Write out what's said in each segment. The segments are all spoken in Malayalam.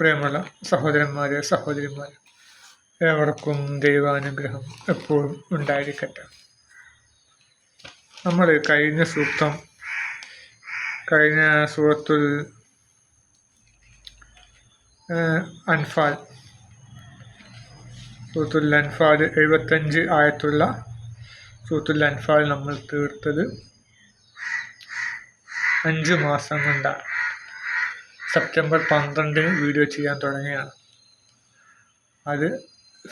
പ്രിയമുള്ള സഹോദരന്മാരെ സഹോദരിമാരെ ഏവർക്കും ദൈവാനുഗ്രഹം എപ്പോഴും ഉണ്ടായിരിക്കട്ടെ. നമ്മൾ കഴിഞ്ഞ സൂക്തം കഴിഞ്ഞ സൂറത്തുൽ അൻഫാൽ സൂത്തുൽ അൻഫാൽ എഴുപത്തഞ്ച് ആയത്തുള്ള സൂത്തുൽ അൻഫാൽ നമ്മൾ തീർത്തത് അഞ്ച് മാസം കൊണ്ടാണ്. സെപ്റ്റംബർ പന്ത്രണ്ടിന് വീഡിയോ ചെയ്യാൻ തുടങ്ങിയാണ് അത്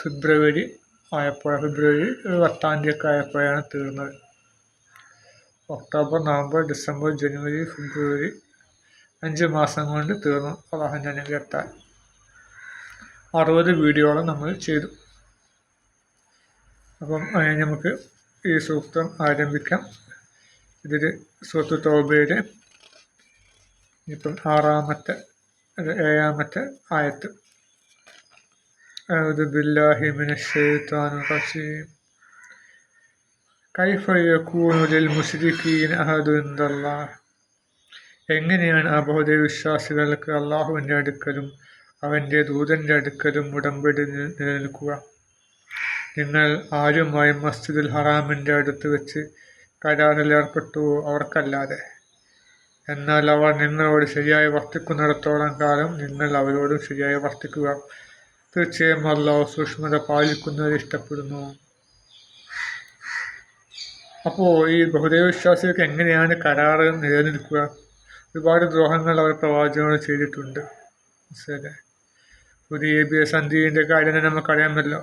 ഫെബ്രുവരി ആയപ്പോൾ ഫെബ്രുവരി പത്താം തീയതി ആയപ്പോഴാണ് തീർന്നത്. ഒക്ടോബർ നവംബർ ഡിസംബർ ജനുവരി ഫെബ്രുവരി അഞ്ച് മാസം കൊണ്ട് തീർന്നു. അള്ളാഹുന്റെ എത്താൻ. അറുപത് വീഡിയോകളും നമ്മൾ ചെയ്തു. അപ്പം അതിന് നമുക്ക് ഈ സൂക്തം ആരംഭിക്കാം. ഇതിൽ സൂത്ത് തോബയുടെ ഇപ്പം ആറാമത്തെ ഏഴാമത്തെ ആയത്ത് أعوذ بالله من الشيطان الرجيم كيف يكون للمشركين أحد عند الله എങ്ങനെയാണ് അബോധ വിശ്വാസികൾക്ക് അള്ളാഹുവിൻ്റെ അടുക്കലും അവൻ്റെ ദൂതൻ്റെ അടുക്കലും ഉടമ്പടി നിലനിൽക്കുക നിങ്ങൾ ആരുമായും മസ്ജിദുൽ ഹറാമിൻ്റെ അടുത്ത് വെച്ച് കരാറിൽ ഏർപ്പെട്ടു അവർക്കല്ലാതെ എന്നാൽ അവർ നിങ്ങളോട് ശരിയായി വർത്തിക്കുന്നിടത്തോളം കാലം നിങ്ങൾ അവരോടും ശരിയായി വർത്തിക്കുക. തീർച്ചയായും അള്ളാഹു സൂക്ഷ്മത പാലിക്കുന്നവരെ ഇഷ്ടപ്പെടുന്നു. അപ്പോൾ ഈ ബഹുദൈവ വിശ്വാസികൾക്ക് എങ്ങനെയാണ് കരാറ് നിലനിൽക്കുക? ഒരുപാട് ദ്രോഹങ്ങൾ അവർ പ്രവാചകങ്ങൾ ചെയ്തിട്ടുണ്ട്. മനസ്സിലെ പുതിയ ബി എസ് അന്തിന്റെ കാര്യം തന്നെ നമുക്കറിയാമല്ലോ.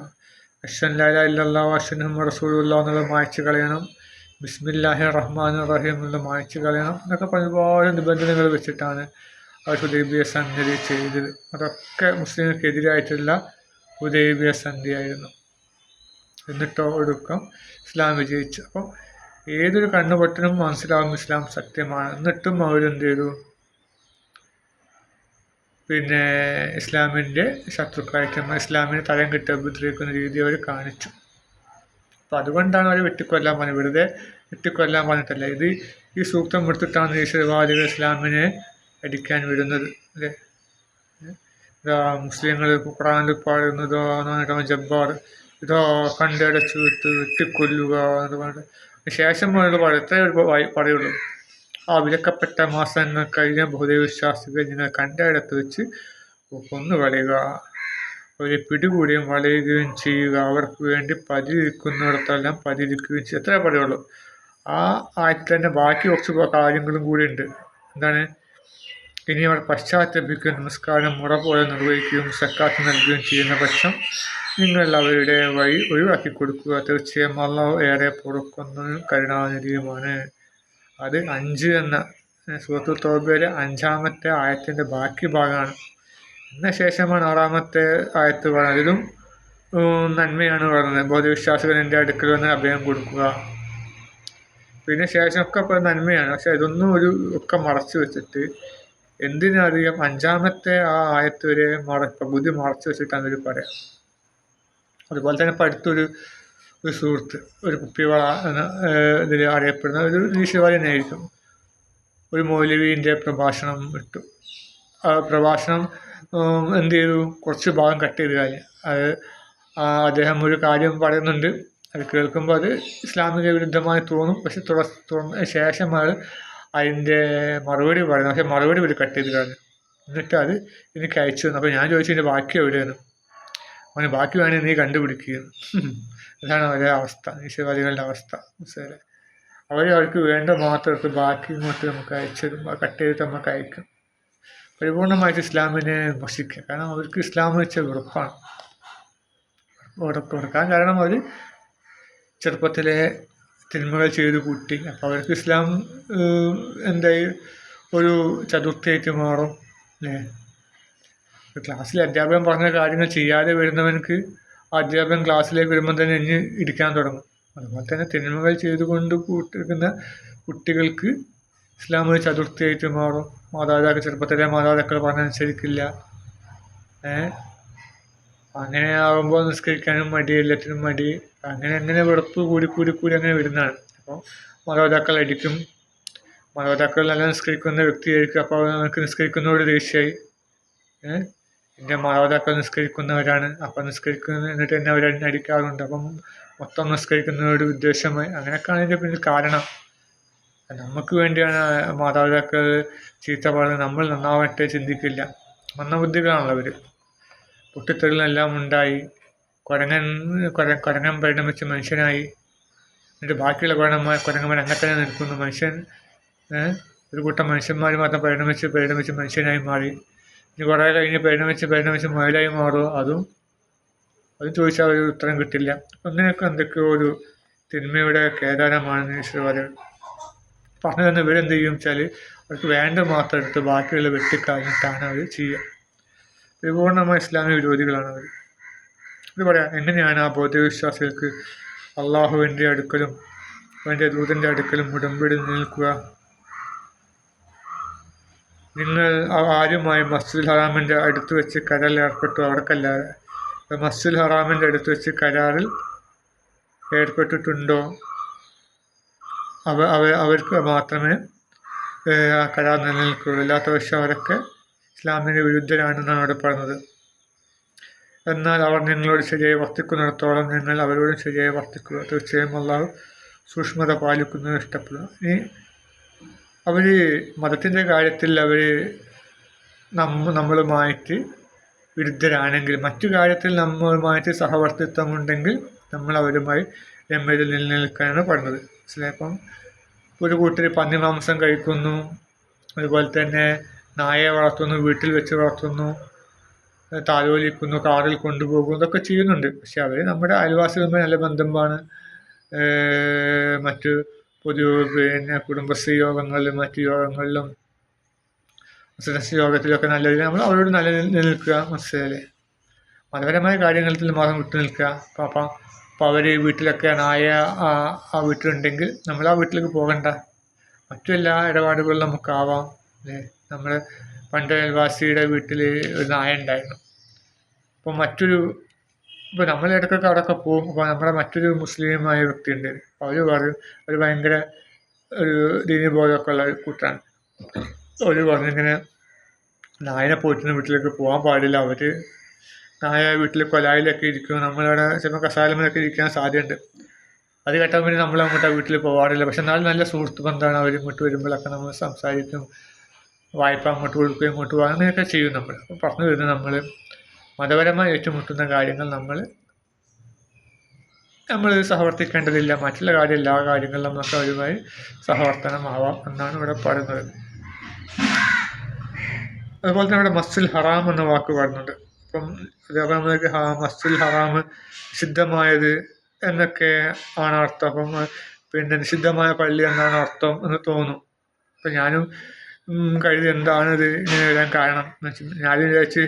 അശ്വൻ ലാല ഇല്ലാ അശ്വൻ റസൂലുള്ള എന്നുള്ളത് കളയണം. ബിസ്മില്ലാഹി റഹ്മാൻ റഹീം എന്ന് മായ്ച്ചു കളയണം. എന്നൊക്കെ ഒരുപാട് നിബന്ധനകൾ വെച്ചിട്ടാണ് അവർ ഹുദൈബിയ സന്ധി ചെയ്തത്. അതൊക്കെ മുസ്ലിങ്ങൾക്കെതിരായിട്ടുള്ള ഹുദൈബിയ സന്ധിയായിരുന്നു. എന്നിട്ടോ ഒടുക്കം ഇസ്ലാം വിജയിച്ചു. അപ്പം ഏതൊരു കണ്ണുപൊട്ടനും മനസ്സിലാവും ഇസ്ലാം സത്യമാണ്. എന്നിട്ടും അവരെന്ത് ചെയ്തു പിന്നെ ഇസ്ലാമിന്റെ ശത്രുക്കളായിട്ട് ഇസ്ലാമിനെ തലം കിട്ടി ഉപദ്രവിക്കുന്ന രീതി അവർ കാണിച്ചു. അപ്പം അതുകൊണ്ടാണ് അവർ വെട്ടിക്കൊല്ലാൻ പറഞ്ഞത്. വെറുതെ വെട്ടിക്കൊല്ലാൻ പറഞ്ഞിട്ടല്ല ഇത് ഈ സൂക്തം എടുത്തിട്ടാണ് ഈശ്വരവാദികൾ ഇസ്ലാമിനെ അടിക്കാൻ വിടുന്നത് അല്ലേ? മുസ്ലിങ്ങൾ ഖുറാനിൽ പാടുന്നതോ എന്ന് ജബ്ബാർ ഇതോ കണ്ടടച്ചു വിട്ട് വെട്ടിക്കൊല്ലുക എന്ന് പറഞ്ഞിട്ട്. ശേഷം എത്രയേ പറയുള്ളൂ. ആ വിലക്കപ്പെട്ട മാസങ്ങൾ കഴിഞ്ഞ ബഹുദൈവവിശ്വാസികൾ ഇങ്ങനെ കണ്ടയിടത്ത് വെച്ച് കൊന്നു കളയുക. അവരെ പിടികൂടുകയും വളയുകയും ചെയ്യുക. അവർക്ക് വേണ്ടി പതിരിക്കുന്നിടത്തെല്ലാം പതിരിക്കുകയും ചെയ്യുക എത്ര പറയുള്ളൂ. ആ ആറ്റിൽ തന്നെ ബാക്കി കുറച്ച് കാര്യങ്ങളും കൂടി ഉണ്ട്. എന്താണ്? ഇനി അവർ പശ്ചാത്തലപ്പിക്കുകയും നമസ്കാരം മുറ പോലെ നിർവഹിക്കുകയും സക്കാത്ത് നൽകുകയും ചെയ്യുന്ന പക്ഷം നിങ്ങളെല്ലാവരുടെ വഴി ഒഴിവാക്കി കൊടുക്കുക. തീർച്ചയായും അള്ളാഹു ഏറെ പൊറുക്കുന്നതും കരുണാനിധിയുമാണ്. അത് അഞ്ച് എന്ന സുഹൃത്തു തോബയിലെ അഞ്ചാമത്തെ ആയത്തിന്റെ ബാക്കി ഭാഗമാണ്. എന്ന ശേഷമാണ് ആറാമത്തെ ആയത്ത് പറഞ്ഞതിലും നന്മയാണ് പറയുന്നത് ബോധവിശ്വാസികൾ അടുക്കൽ വന്ന് അഭയം കൊടുക്കുക. പിന്നെ ശേഷമൊക്കെ ഇപ്പോൾ നന്മയാണ്. പക്ഷെ ഇതൊന്നും ഒരു ഒക്കെ മറച്ചു വെച്ചിട്ട് എന്തിനറിയാം അഞ്ചാമത്തെ ആ ആയത്ത് വരെ മറ പകുതി മറച്ചു വെച്ചിട്ടാണ് ഇവർ പറയാം. അതുപോലെ തന്നെ പഠിത്തൊരു ഒരു സുഹൃത്ത് ഒരു കുപ്പിവള എന്ന ഇതിൽ അറിയപ്പെടുന്ന ഒരു ഈശ്വരി ആയിരിക്കും ഒരു മൗലവീന്റെ പ്രഭാഷണം ഇട്ടു. ആ പ്രഭാഷണം എന്ത് ചെയ്തു? കുറച്ച് ഭാഗം കട്ട് ചെയ്ത് കാര്യം അത് അദ്ദേഹം ഒരു കാര്യം പറയുന്നുണ്ട്. അത് കേൾക്കുമ്പോൾ അത് ഇസ്ലാമിക വിരുദ്ധമായി തോന്നും. പക്ഷെ തുറന്ന ശേഷം അത് അതിന്റെ മറുപടി പറയുന്നു. പക്ഷെ മറുപടി ഒരു കട്ട് ചെയ്ത് കളഞ്ഞു എന്നിട്ട് അത് എനിക്ക് അയച്ചു തന്നു. അപ്പോൾ ഞാൻ ചോദിച്ചു എന്റെ ബാക്കി എവിടെയാണ്? അവന് ബാക്കി വേണേൽ നീ കണ്ടുപിടിക്കുക അതാണ് അവരുടെ അവസ്ഥ. നിശ്ചയവാദികളുടെ അവസ്ഥ. മനസ്സിലെ അവർ അവർക്ക് വേണ്ട മാത്രം ബാക്കി ഇങ്ങോട്ട് നമുക്ക് അയച്ചതും കട്ട് ചെയ്തിട്ട് നമുക്ക് അയക്കും. പരിപൂർണമായിട്ട് ഇസ്ലാമിനെ വിമർശിക്കുക. കാരണം അവർക്ക് ഇസ്ലാം വെച്ച വെറുപ്പാണ്. വെറുക്കാൻ കാരണം അവർ ചെറുപ്പത്തിലെ തിന്മകൾ ചെയ്ത് കൂട്ടി. അപ്പോൾ അവർക്ക് ഇസ്ലാം എന്തായി ഒരു ചതുർത്ഥിയായിട്ട് മാറും. അല്ലേ ക്ലാസ്സിൽ അധ്യാപകൻ പറഞ്ഞ കാര്യങ്ങൾ ചെയ്യാതെ വരുന്നവനക്ക് അധ്യാപകൻ ക്ലാസ്സിലേക്ക് വരുമ്പോൾ തന്നെ ഇനി ഇരിക്കാൻ തുടങ്ങും. അതുപോലെ തന്നെ തിന്മകൾ ചെയ്തുകൊണ്ട് കൂട്ടിരിക്കുന്ന കുട്ടികൾക്ക് ഇസ്ലാം ഒരു ചതുർത്ഥിയായിട്ട് മാറും. മാതാപിതാക്കൾ ചെറുപ്പത്തിലെ മാതാപിതാക്കൾ പറഞ്ഞനുസരിക്കില്ല. ഏഹ് അങ്ങനെ ആകുമ്പോൾ നിസ്കരിക്കാനും മടി എല്ലാത്തിനും മടി. അങ്ങനെ അങ്ങനെ വെളുപ്പ് കൂടി കൂടി കൂടി അങ്ങനെ വരുന്നതാണ്. അപ്പോൾ മാതാപിതാക്കൾ അടിക്കും. മാതാപിതാക്കൾ നല്ല നിസ്കരിക്കുന്ന വ്യക്തിയായിരിക്കും അപ്പോൾ അവർക്ക് നിസ്കരിക്കുന്നതോട് ദേഷ്യമായി. എന്റെ മാതാപിതാക്കൾ നിസ്കരിക്കുന്നവരാണ്. അപ്പം നിസ്കരിക്കുന്ന എന്നിട്ട് എന്നെ അവർ അടിക്കാറുണ്ട്. അപ്പം മൊത്തം നിസ്കരിക്കുന്നവരുടെ ഉദ്ദേശമായി. അങ്ങനെയൊക്കെയാണ് ഇതിന്റെ പിന്നിൽ കാരണം. നമുക്ക് വേണ്ടിയാണ് മാതാപിതാക്കൾ ചീത്ത പറഞ്ഞത് നമ്മൾ നന്നാവട്ടെ ചിന്തിക്കില്ല. മന്ദബുദ്ധികളാണല്ലോ അവർ പൊട്ടിത്തെറിലെല്ലാം ഉണ്ടായി. കുരങ്ങൻ കുര കുരങ്ങൻ പരിണമിച്ച് മനുഷ്യനായി. എന്നിട്ട് ബാക്കിയുള്ള കുരങ്ങന്മാർ കുരങ്ങന്മാർ അങ്ങനെ തന്നെ നിൽക്കുന്നു. മനുഷ്യൻ ഒരു കൂട്ടം മനുഷ്യന്മാർ മാത്രം പരിണമിച്ച് പരിണമിച്ച് മനുഷ്യനായി മാറി. ഇനി കുറേ കഴിഞ്ഞ് പരിണമിച്ച് പരിണമിച്ച് മുയലായി മാറുമോ അതും അതും ചോദിച്ചാൽ ഒരു ഉത്തരം കിട്ടില്ല. അങ്ങനെയൊക്കെ എന്തൊക്കെയോ ഒരു തിന്മയുടെ കേദാരമാണെന്ന് ഈശ്വര പറയുന്നത് പറഞ്ഞു തന്നെ ഇവരെന്ത് ചെയ്യും വെച്ചാൽ അവർക്ക് വേണ്ട മാത്രം എടുത്ത് ബാക്കിയുള്ള വെട്ടിക്കളഞ്ഞിട്ടാണ് അവർ ചെയ്യുക. പരിപൂർണമായ ഇസ്ലാമിക വിരോധികളാണ് അവർ. ഇത് പറയാം എങ്ങനെയാണ് ആ ബൗദ്ധവിശ്വാസികൾക്ക് അള്ളാഹുവിന്റെ അടുക്കലും അവന്റെ ദൂതന്റെ അടുക്കലും ഉടമ്പടി നിൽക്കുക? നിങ്ങൾ ആരുമായി മസ്ജിദ് ഹറാമിന്റെ അടുത്ത് വെച്ച് കരാറിൽ ഏർപ്പെട്ടു? അവർക്കല്ലാതെ മസ്ജിദ് ഹറാമിന്റെ അടുത്ത് വെച്ച് കരാറിൽ ഏർപ്പെട്ടിട്ടുണ്ടോ? അവ അവ അവർക്ക് മാത്രമേ ആ കരാർ നിലനിൽക്കുകയുള്ളൂ. അല്ലാത്ത അവരൊക്കെ ഇസ്ലാമിന് വിരുദ്ധരാണെന്നാണ് അവിടെ പറഞ്ഞത്. എന്നാൽ അവർ നിങ്ങളോട് ശരിയായി വർത്തിക്കുന്നിടത്തോളം നിങ്ങൾ അവരോടും ശരിയായി വർത്തിക്കുക. തീർച്ചയായും അള്ളാഹു സൂക്ഷ്മത പാലിക്കുന്നത് ഇഷ്ടപ്പെടുക ഇനി അവർ മതത്തിന്റെ കാര്യത്തിൽ അവർ നമ്മ നമ്മളുമായിട്ട് വിരുദ്ധരാണെങ്കിൽ മറ്റു കാര്യത്തിൽ നമ്മളുമായിട്ട് സഹവർത്തിത്വം ഉണ്ടെങ്കിൽ നമ്മൾ അവരുമായി രമ്യതയിൽ നിലനിൽക്കാനാണ് പറഞ്ഞത്. മനസ്സിലായപ്പം? ഒരു കൂട്ടർ പന്നി മാംസം കഴിക്കുന്നു. അതുപോലെ തന്നെ നായയെ വളർത്തുന്നു വീട്ടിൽ വെച്ച് വളർത്തുന്നു താലോലിക്കുന്നു കാറിൽ കൊണ്ടുപോകുന്നു ഇതൊക്കെ ചെയ്യുന്നുണ്ട്. പക്ഷെ അവർ നമ്മുടെ അയൽവാസികളുമായി നല്ല ബന്ധമാണ്. മറ്റ് പൊതു പിന്നെ കുടുംബശ്രീ യോഗങ്ങളിലും മറ്റ് യോഗങ്ങളിലും ബിസിനസ് യോഗത്തിലൊക്കെ നല്ല രീതിയിൽ നമ്മൾ അവരോട് നല്ല നിൽക്കുക മനസ്സിലെ മതപരമായ കാര്യങ്ങളിൽ മാത്രം വിട്ടു നിൽക്കുക. അപ്പം അപ്പോൾ അവർ വീട്ടിലൊക്കെ നായ ആ വീട്ടിലുണ്ടെങ്കിൽ നമ്മൾ ആ വീട്ടിലേക്ക് പോകണ്ട. മറ്റു എല്ലാ ഇടപാടുകളും നമുക്കാവാം അല്ലേ? നമ്മൾ പണ്ട് അയൽവാസിയുടെ വീട്ടിൽ ഒരു നായ ഉണ്ടായിരുന്നു. അപ്പോൾ മറ്റൊരു ഇപ്പോൾ നമ്മൾ ഇടയ്ക്കൊക്കെ അവിടെയൊക്കെ പോകും. അപ്പോൾ നമ്മുടെ മറ്റൊരു മുസ്ലിമായ വ്യക്തിയുണ്ട്. അപ്പോൾ അവർ പറയും ഒരു ഭയങ്കര ഒരു ദീനി ബോധമൊക്കെ ഉള്ള കൂട്ടാണ് അവർ പറഞ്ഞിങ്ങനെ നായനെ പോയിട്ട് വീട്ടിലേക്ക് പോകാൻ പാടില്ല. അവർ നായ വീട്ടിൽ കൊലായിലൊക്കെ ഇരിക്കും. നമ്മളവിടെ ചിലപ്പോൾ കസാലമൊക്കെ ഇരിക്കാൻ സാധ്യതയുണ്ട്. അത് കേട്ടാൽ പിന്നെ നമ്മൾ അങ്ങോട്ട് വീട്ടിൽ പോകാറില്ല പക്ഷെ എന്നാലും നല്ല സുഹൃത്ത് ബന്ധമാണ് അവർ ഇങ്ങോട്ട് വരുമ്പോഴൊക്കെ നമ്മൾ സംസാരിക്കും. വായ്പ അങ്ങോട്ട് കൊടുക്കുകയും ഇങ്ങോട്ട് പോകുക അങ്ങനെയൊക്കെ ചെയ്യും നമ്മൾ അപ്പോൾ പറഞ്ഞു വരുന്നത് നമ്മൾ മതപരമായി ഏറ്റുമുട്ടുന്ന കാര്യങ്ങൾ നമ്മൾ നമ്മൾ സഹവർത്തിക്കേണ്ടതില്ല. മറ്റുള്ള കാര്യം എല്ലാ കാര്യങ്ങളിലും നമുക്ക് അവരുമായി സഹവർത്തനമാവാം എന്നാണ് ഇവിടെ പറയുന്നത്. അതുപോലെ തന്നെ ഇവിടെ മസ്സിൽ ഹറാം എന്ന വാക്ക് പറയുന്നുണ്ട് അപ്പം അതേപോലെ മസ്സിൽ ഹറാം നിഷിദ്ധമായത് എന്നൊക്കെ ആണ് അർത്ഥം. അപ്പം പിന്നെ നിഷിദ്ധമായ പള്ളി എന്നാണ് അർത്ഥം എന്ന് തോന്നും. അപ്പം ഞാനും കരുതി എന്താണ് ഇത് ഇങ്ങനെ വരാൻ കാരണം എന്ന് വെച്ചാൽ ഞാൻ വിചാരിച്ച്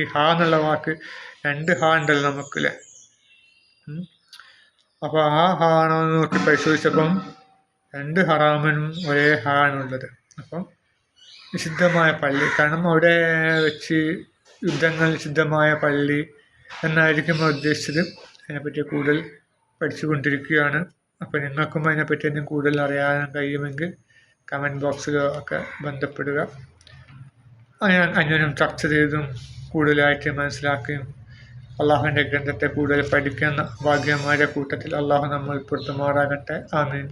ഈ ഹാ എന്നുള്ള വാക്ക് രണ്ട് ഹാ ഉണ്ടല്ലോ നമുക്ക് അല്ലേ അപ്പോൾ ആ ഹാ ആണോ എന്ന് നോക്കി പരിശോധിച്ചപ്പം രണ്ട് ഹറാമനും ഒരേ ഹാ ആണുള്ളത് അപ്പം നിഷിദ്ധമായ പള്ളി കാരണം അവിടെ വെച്ച് യുദ്ധങ്ങൾ നിഷിദ്ധമായ പള്ളി എന്നായിരിക്കും നമ്മൾ ഉദ്ദേശിച്ചത്. അതിനെപ്പറ്റി കൂടുതൽ പഠിച്ചുകൊണ്ടിരിക്കുകയാണ്. അപ്പോൾ നിങ്ങൾക്കും അതിനെപ്പറ്റി എന്തെങ്കിലും കൂടുതൽ അറിയാൻ കഴിയുമെങ്കിൽ കമന്റ് ബോക്സുകൾ ഒക്കെ ബന്ധപ്പെടുക. ഞാൻ അന്യനും ചർച്ച ചെയ്തും കൂടുതലായിട്ട് മനസ്സിലാക്കുകയും അള്ളാഹുവിന്റെ ഗ്രന്ഥത്തെ കൂടുതൽ പഠിക്കുന്ന ഭാഗ്യന്മാരുടെ കൂട്ടത്തിൽ അള്ളാഹു നമ്മൾ പൊരുത്തമാറാകട്ടെ. ആമീൻ.